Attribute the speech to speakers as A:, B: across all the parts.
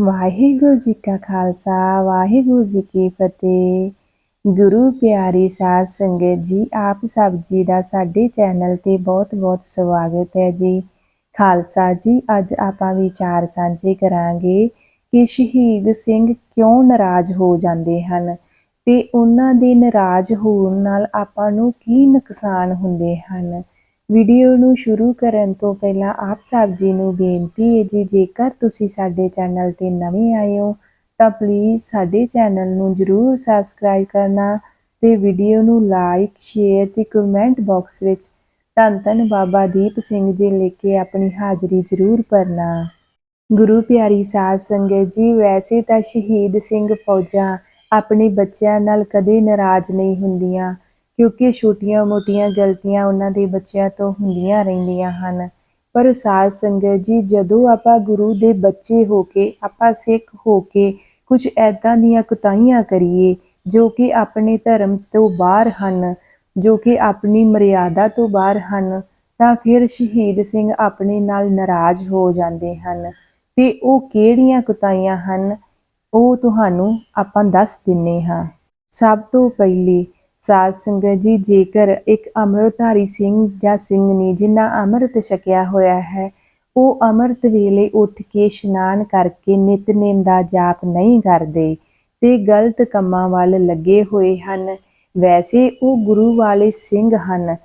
A: ਵਾਹਿਗੁਰੂ ਜੀ ਕਾ ਖਾਲਸਾ, ਵਾਹਿਗੁਰੂ ਜੀ ਕੀ ਫਤਿਹ। ਗੁਰੂ ਪਿਆਰੀ ਸਾਧ ਸੰਗਤ ਜੀ, ਆਪ ਸਭ ਜੀ ਦਾ ਸਾਡੇ ਚੈਨਲ ਤੇ ਬਹੁਤ-ਬਹੁਤ ਸਵਾਗਤ ਹੈ ਜੀ। ਖਾਲਸਾ ਜੀ, ਅੱਜ ਆਪਾਂ ਵਿਚਾਰ ਸਾਂਝੇ ਕਰਾਂਗੇ ਕਿ ਸ਼ਹੀਦ ਸਿੰਘ ਕਿਉਂ ਨਾਰਾਜ਼ ਹੋ ਜਾਂਦੇ ਹਨ ਤੇ ਉਹਨਾਂ ਦੇ ਨਾਰਾਜ਼ ਹੋਣ ਨਾਲ ਆਪਾਂ ਨੂੰ ਕੀ ਨੁਕਸਾਨ ਹੁੰਦੇ ਹਨ। ਵੀਡੀਓ ਨੂੰ ਸ਼ੁਰੂ ਕਰਨ ਤੋਂ ਪਹਿਲਾਂ ਆਪ ਸਾਹਿਬ ਜੀ ਨੂੰ ਬੇਨਤੀ ਹੈ ਜੀ, ਜੇਕਰ ਤੁਸੀਂ ਸਾਡੇ ਚੈਨਲ ਤੇ ਨਵੇਂ ਆਏ ਹੋ, ਤਾਂ ਪਲੀਜ਼ ਸਾਡੇ ਚੈਨਲ ਨੂੰ ਜਰੂਰ ਸਬਸਕ੍ਰਾਈਬ ਕਰਨਾ ਤੇ ਵੀਡੀਓ ਨੂੰ ਲਾਈਕ ਸ਼ੇਅਰ ਤੇ ਕਮੈਂਟ ਬਾਕਸ ਵਿੱਚ ਧੰਨ ਧੰਨ ਬਾਬਾ ਦੀਪ ਸਿੰਘ ਜੀ ਲਿਖ ਕੇ ਆਪਣੀ ਹਾਜ਼ਰੀ ਜਰੂਰ ਭਰਨਾ। ਗੁਰੂ ਪਿਆਰੀ ਸਾਧ ਸੰਗਤ ਜੀ, ਵੈਸੇ ਤਾਂ ਸ਼ਹੀਦ ਸਿੰਘ ਫੌਜਾਂ ਆਪਣੇ ਬੱਚਿਆਂ ਨਾਲ ਕਦੇ ਨਾਰਾਜ਼ ਨਹੀਂ ਹੁੰਦੀਆਂ। ਕਿਉਂਕਿ ਛੋਟੀਆਂ-ਮੋਟੀਆਂ ਗਲਤੀਆਂ ਉਹਨਾਂ ਦੇ ਬੱਚਿਆਂ ਤੋਂ ਹੁੰਦੀਆਂ ਰਹਿੰਦੀਆਂ ਹਨ। ਪਰ ਸਾਧ ਸੰਗਤ ਜੀ, ਜਦੋਂ ਆਪਾਂ ਗੁਰੂ ਦੇ ਬੱਚੇ ਹੋ ਕੇ, ਆਪਾਂ ਸਿੱਖ ਹੋ ਕੇ ਕੁਝ ਐਦਾਂ ਦੀਆਂ ਕੁਤਾਹੀਆਂ ਕਰੀਏ, ਜੋ ਕਿ ਆਪਣੇ ਧਰਮ ਤੋਂ ਬਾਹਰ ਹਨ, ਜੋ ਕਿ ਆਪਣੀ ਮਰਿਆਦਾ ਤੋਂ ਬਾਹਰ ਹਨ, ਤਾਂ ਫਿਰ ਸ਼ਹੀਦ ਸਿੰਘ ਆਪਣੇ ਨਾਲ ਨਾਰਾਜ਼ ਹੋ ਜਾਂਦੇ ਹਨ। ਤੇ ਉਹ ਕਿਹੜੀਆਂ ਕੁਤਾਹੀਆਂ ਹਨ, ਉਹ ਤੁਹਾਨੂੰ ਆਪਾਂ ਦੱਸ ਦਿੰਨੇ ਹਾਂ। ਸਭ ਤੋਂ ਪਹਿਲੇ ਸਾਧ ਸੰਗਤ ਜੀ, ਜੇਕਰ ਇੱਕ ਅੰਮ੍ਰਿਤਧਾਰੀ ਸਿੰਘ ਜਾਂ ਸਿੰਘ ਨੇ ਜਿਨ੍ਹਾਂ ਅੰਮ੍ਰਿਤ ਛਕਿਆ ਹੋਇਆ ਹੈ, ਉਹ ਅੰਮ੍ਰਿਤ ਵੇਲੇ ਉੱਠ ਕੇ ਇਸ਼ਨਾਨ ਕਰਕੇ ਨਿਤਨੇਮ ਦਾ ਜਾਪ ਨਹੀਂ ਕਰਦੇ ਤੇ ਗਲਤ ਕੰਮਾਂ ਵੱਲ ਲੱਗੇ ਹੋਏ ਹਨ। ਵੈਸੇ ਉਹ ਗੁਰੂ ਵਾਲੇ ਸਿੰਘ ਹਨ।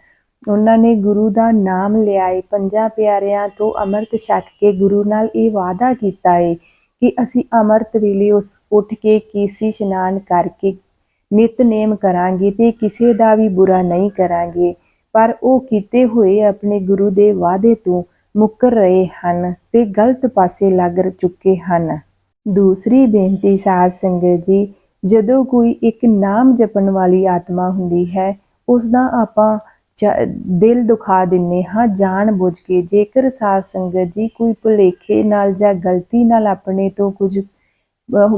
A: ਉਹਨਾਂ ਨੇ ਗੁਰੂ ਦਾ ਨਾਮ ਲਿਆਏ। ਪੰਜਾਂ ਪਿਆਰਿਆਂ ਤੋਂ ਅੰਮ੍ਰਿਤ ਛਕ ਕੇ ਗੁਰੂ ਨਾਲ ਇਹ ਵਾਅਦਾ ਕੀਤਾ ਹੈ ਕਿ ਅਸੀਂ ਅੰਮ੍ਰਿਤ ਵੇਲੇ ਉਸ ਉੱਠ ਕੇ ਕੀਸੀ ਇਸ਼ਨਾਨ ਕਰਕੇ ਨਿਤਨੇਮ ਕਰਾਂਗੇ ਤੇ ਕਿਸੇ ਦਾ ਵੀ ਬੁਰਾ ਨਹੀਂ ਕਰਾਂਗੇ। ਪਰ ਉਹ ਕੀਤੇ ਹੋਏ ਆਪਣੇ ਗੁਰੂ ਦੇ ਵਾਅਦੇ ਤੋਂ ਮੁੱਕਰ ਰਹੇ ਹਨ ਤੇ ਗਲਤ ਪਾਸੇ ਲੱਗ ਚੁੱਕੇ ਹਨ। ਦੂਸਰੀ ਬੇਨਤੀ ਸਾਧ ਸੰਗਤ ਜੀ, ਜਦੋਂ ਕੋਈ ਇੱਕ ਨਾਮ ਜਪਣ ਵਾਲੀ ਆਤਮਾ ਹੁੰਦੀ ਹੈ ਉਸ ਦਾ ਆਪਾਂ ਚ- ਦਿਲ ਦੁਖਾ ਦਿੰਨੇ ਹਾਂ, ਜਾਣ ਬੁੱਝ ਕੇ। ਜੇਕਰ ਸਾਧ ਸੰਗਤ ਜੀ ਕੋਈ ਭੁਲੇਖੇ ਨਾਲ ਜਾਂ ਗਲਤੀ ਨਾਲ ਆਪਣੇ ਤੋਂ ਕੁਝ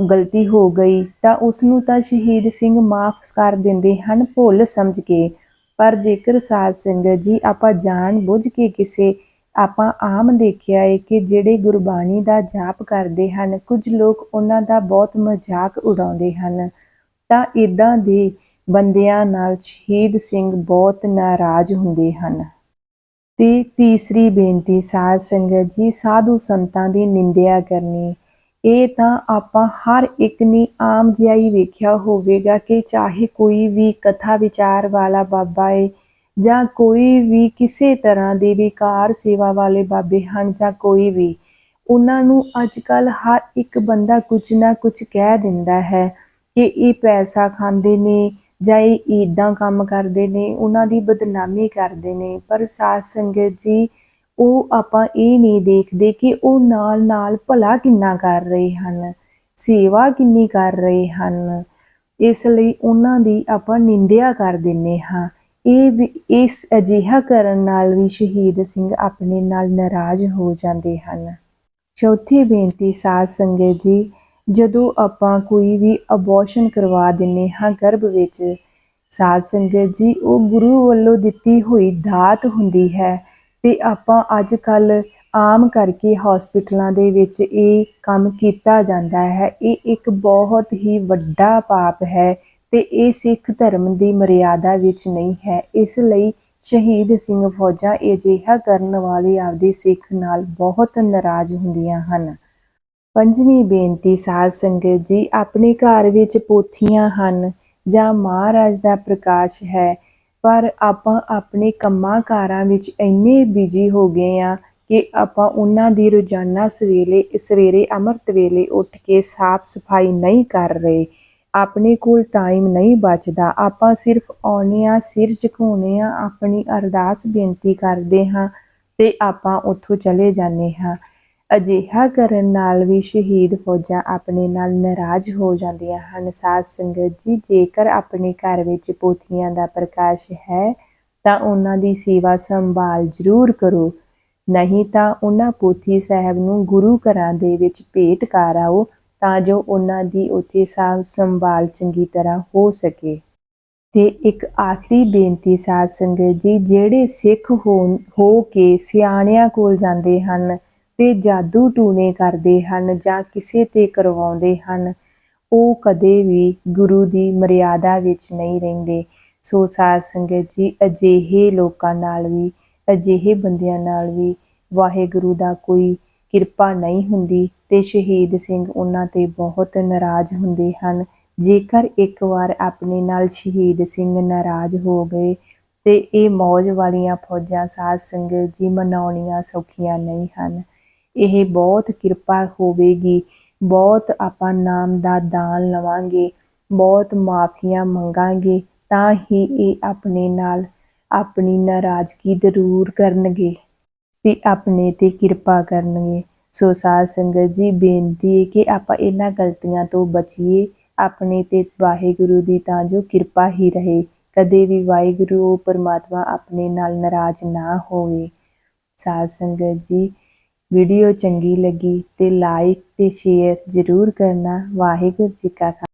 A: ਗਲਤੀ ਹੋ ਗਈ ਤਾਂ ਉਸ ਨੂੰ ਤਾਂ ਸ਼ਹੀਦ ਸਿੰਘ ਮਾਫ ਕਰ ਦਿੰਦੇ ਹਨ ਭੁੱਲ ਸਮਝ ਕੇ। ਪਰ ਜੇਕਰ ਸਾਧ ਸਿੰਘ ਜੀ, ਆਪਾਂ ਜਾਣ ਬੁੱਝ ਕੇ ਕਿਸੇ, ਆਪਾਂ ਆਮ ਦੇਖਿਆ ਹੈ ਕਿ ਜਿਹੜੇ ਗੁਰਬਾਣੀ ਦਾ ਜਾਪ ਕਰਦੇ ਹਨ, ਕੁਝ ਲੋਕ ਉਹਨਾਂ ਦਾ ਬਹੁਤ ਮਜ਼ਾਕ ਉਡਾਉਂਦੇ ਹਨ। ਤਾਂ ਇਦਾਂ ਦੇ ਬੰਦਿਆਂ ਨਾਲ ਸ਼ਹੀਦ ਸਿੰਘ ਬਹੁਤ ਨਾਰਾਜ਼ ਹੁੰਦੇ ਹਨ। ਤੇ ਤੀਸਰੀ ਬੇਨਤੀ, ਸਾਧ ਸੰਗਤ ਜੀ, ਸਾਧੂ ਸੰਤਾਂ ਦੀ ਨਿੰਦਿਆ ਕਰਨੀ। ਇਹ ਤਾਂ ਆਪਾਂ ਹਰ ਇੱਕ ਨੇ ਆਮ ਜਿਹਾ ਹੀ ਵੇਖਿਆ ਹੋਵੇਗਾ ਕਿ ਚਾਹੇ ਕੋਈ ਵੀ ਕਥਾ ਵਿਚਾਰ ਵਾਲਾ ਬਾਬਾ ਹੈ ਜਾਂ ਕੋਈ ਵੀ ਕਿਸੇ ਤਰ੍ਹਾਂ ਦੇ ਵਿਕਾਰ ਸੇਵਾ ਵਾਲੇ ਬਾਬੇ ਹਨ ਜਾਂ ਕੋਈ ਵੀ, ਉਹਨਾਂ ਨੂੰ ਅੱਜ ਕੱਲ ਹਰ ਇੱਕ ਬੰਦਾ ਕੁਝ ਨਾ ਕੁਝ ਕਹਿ ਦਿੰਦਾ ਹੈ ਕਿ ਇਹ ਪੈਸਾ ਖਾਂਦੇ ਨੇ ਜਾਂ ਇਹ ਇਦਾਂ ਕੰਮ ਕਰਦੇ ਨੇ, ਉਹਨਾਂ ਦੀ ਬਦਨਾਮੀ ਕਰਦੇ ਨੇ। ਪਰ ਸਾਧ ਸੰਗਤ ਜੀ ਉਹ ਆਪਾਂ ਇਹ ਨਹੀਂ ਦੇਖਦੇ ਕਿ ਉਹ ਨਾਲ ਨਾਲ ਭਲਾ ਕਿੰਨਾ ਕਰ ਰਹੇ ਹਨ, ਸੇਵਾ ਕਿੰਨੀ ਕਰ ਰਹੇ ਹਨ। ਇਸ ਲਈ ਉਹਨਾਂ ਦੀ ਆਪਾਂ ਨਿੰਦਿਆ ਕਰ ਦਿੰਨੇ ਹਾਂ। ਇਹ ਵੀ, ਇਸ ਅਜਿਹਾ ਕਰਨ ਨਾਲ ਵੀ ਸ਼ਹੀਦ ਸਿੰਘ ਆਪਣੇ ਨਾਲ ਨਾਰਾਜ਼ ਹੋ ਜਾਂਦੇ ਹਨ। ਚੌਥੀ ਬੇਨਤੀ, ਸਾਧ ਸੰਗਤ ਜੀ, ਜਦੋਂ ਆਪਾਂ ਕੋਈ ਵੀ ਅਬੋਰਸ਼ਨ ਕਰਵਾ ਦਿੰਨੇ ਹਾਂ ਗਰਭ ਵਿੱਚ, ਸਾਧ ਸੰਗਤ ਜੀ, ਉਹ ਗੁਰੂ ਵੱਲੋਂ ਦਿੱਤੀ ਹੋਈ ਦਾਤ ਹੁੰਦੀ ਹੈ। ਤੇ ਆਪਾਂ ਅੱਜ ਕੱਲ ਆਮ ਕਰਕੇ ਹਸਪੀਟਲਾਂ ਦੇ ਵਿੱਚ ਇਹ ਕੰਮ ਕੀਤਾ ਜਾਂਦਾ ਹੈ। ਇਹ ਇੱਕ ਬਹੁਤ ਹੀ ਵੱਡਾ ਪਾਪ ਹੈ ਤੇ ਇਹ ਸਿੱਖ ਧਰਮ ਦੀ ਮਰਿਆਦਾ ਵਿੱਚ ਨਹੀਂ ਹੈ। ਇਸ ਲਈ ਸ਼ਹੀਦ ਸਿੰਘ ਫੌਜਾਂ ਅਜਿਹਾ ਕਰਨ ਵਾਲੇ ਆਪਦੇ ਸਿੱਖ ਨਾਲ ਬਹੁਤ ਨਾਰਾਜ਼ ਹੁੰਦੀਆਂ ਹਨ। ਪੰਜਵੀਂ ਬੇਨਤੀ, ਸਾਧ ਸੰਗਤ ਜੀ, ਆਪਣੇ ਘਰ ਵਿੱਚ ਪੋਥੀਆਂ ਹਨ ਜਾਂ ਮਹਾਰਾਜ ਦਾ ਪ੍ਰਕਾਸ਼ ਹੈ ਪਰ ਆਪਾਂ ਆਪਣੇ ਕੰਮਾਂ ਕਾਰਾਂ ਵਿੱਚ ਇੰਨੇ ਬਿਜ਼ੀ ਹੋ ਗਏ ਆ ਕਿ ਆਪਾਂ ਉਹਨਾਂ ਦੀ ਰੋਜ਼ਾਨਾ ਸਵੇਲੇ, ਸਵੇਰੇ ਅੰਮ੍ਰਿਤ ਵੇਲੇ ਉੱਠ ਕੇ ਸਾਫ਼ ਸਫ਼ਾਈ ਨਹੀਂ ਕਰ ਰਹੇ। ਆਪਣੇ ਕੋਲ ਟਾਈਮ ਨਹੀਂ ਬਚਦਾ। ਆਪਾਂ ਸਿਰਫ ਆਉਨੇ ਆ ਸਿਰ ਝੁਕਾਉਨੇ ਆ ਆਪਣੀ ਅਰਦਾਸ ਬੇਨਤੀ ਕਰਦੇ ਹਾਂ ਤੇ ਆਪਾਂ ਉੱਥੋਂ ਚਲੇ ਜਾਂਦੇ ਹਾਂ। ਅਜਿਹਾ ਕਰਨ ਨਾਲ ਵੀ ਸ਼ਹੀਦ ਫੌਜਾਂ ਆਪਣੇ ਨਾਲ ਨਾਰਾਜ਼ ਹੋ ਜਾਂਦੀਆਂ ਹਨ। ਸਾਧ ਸੰਗਤ ਜੀ, ਜੇਕਰ ਆਪਣੇ ਘਰ ਵਿੱਚ ਪੋਥੀਆਂ ਦਾ ਪ੍ਰਕਾਸ਼ ਹੈ, ਤਾਂ ਉਹਨਾਂ ਦੀ ਸੇਵਾ ਸੰਭਾਲ ਜ਼ਰੂਰ ਕਰੋ। ਨਹੀਂ ਤਾਂ ਉਹਨਾਂ ਪੋਥੀ ਸਾਹਿਬ ਨੂੰ ਗੁਰੂ ਘਰਾਂ ਦੇ ਵਿੱਚ ਭੇਟ ਕਰ ਆਓ, ਤਾਂ ਜੋ ਉਹਨਾਂ ਦੀ ਉੱਥੇ ਸਾਂਭ ਸੰਭਾਲ ਚੰਗੀ ਤਰ੍ਹਾਂ ਹੋ ਸਕੇ। ਤੇ ਇੱਕ ਆਖਰੀ ਬੇਨਤੀ ਸਾਧ ਸੰਗਤ ਜੀ, ਜਿਹੜੇ ਸਿੱਖ ਹੋਣ, ਹੋ ਕੇ ਸਿਆਣਿਆਂ ਕੋਲ ਜਾਂਦੇ ਹਨ ਤੇ ਜਾਦੂ ਟੂਣੇ ਕਰਦੇ ਹਨ ਜਾਂ ਕਿਸੇ ਤੇ ਕਰਵਾਉਂਦੇ ਹਨ। ਉਹ ਕਦੇ ਵੀ ਗੁਰੂ ਦੀ ਮਰਿਆਦਾ ਵਿੱਚ ਨਹੀਂ ਰਹਿੰਦੇ। ਸੋ ਸਾਧ ਸੰਗਤ ਜੀ, ਅਜਿਹੇ ਲੋਕਾਂ ਨਾਲ ਵੀ, ਅਜਿਹੇ ਬੰਦਿਆਂ ਨਾਲ ਵੀ ਵਾਹਿਗੁਰੂ ਦਾ ਕੋਈ ਕਿਰਪਾ ਨਹੀਂ ਹੁੰਦੀ ਤੇ ਸ਼ਹੀਦ ਸਿੰਘ ਉਹਨਾਂ ਤੇ ਬਹੁਤ ਨਾਰਾਜ਼ ਹੁੰਦੇ ਹਨ। ਜੇਕਰ ਇੱਕ ਵਾਰ ਆਪਣੇ ਨਾਲ ਸ਼ਹੀਦ ਸਿੰਘ ਨਾਰਾਜ਼ ਹੋ ਗਏ ਤੇ ਇਹ ਮੌਜ ਵਾਲੀਆਂ ਫੌਜਾਂ ਸਾਧ ਸੰਗਤ ਜੀ ਮਨਾਉਣੀਆਂ ਸੌਖੀਆਂ ਨਹੀਂ ਹਨ। ਇਹ ਬਹੁਤ ਕਿਰਪਾ ਹੋਵੇਗੀ। ਬਹੁਤ ਆਪਾਂ ਨਾਮ ਦਾ ਦਾਨ ਲਵਾਂਗੇ। ਬਹੁਤ ਮਾਫੀਆਂ ਮੰਗਾਂਗੇ ਤਾਂ ਹੀ ਇਹ ਆਪਣੇ ਨਾਲ ਆਪਣੀ ਨਾਰਾਜ਼ਗੀ ਜ਼ਰੂਰ ਕਰਨਗੇ ਤੇ ਆਪਣੇ ਤੇ ਕਿਰਪਾ ਕਰਨਗੇ। ਸੋ ਸਾਧ ਸੰਗਤ ਜੀ, ਬੇਨਤੀ ਹੈ ਕਿ ਆਪਾਂ ਇਹਨਾਂ ਗਲਤੀਆਂ ਤੋਂ ਬਚੀਏ। ਆਪਣੇ ਤੇ ਵਾਹਿਗੁਰੂ ਦੀ ਤਾਂ ਜੋ ਕਿਰਪਾ ਹੀ ਰਹੇ। ਕਦੇ ਵੀ ਵਾਹਿਗੁਰੂ, ਪਰਮਾਤਮਾ ਆਪਣੇ ਨਾਲ ਨਾਰਾਜ਼ ਨਾ ਹੋਵੇ। ਸਾਧ ਸੰਗਤ ਜੀ ਵੀਡੀਓ ਚੰਗੀ ਲੱਗੀ ਤੇ ਲਾਈਕ ਤੇ ਸ਼ੇਅਰ ਜ਼ਰੂਰ ਕਰਨਾ ਵਾਹਿਗੁਰੂ ਜੀ ਕਾ ਖਾਲਸਾ।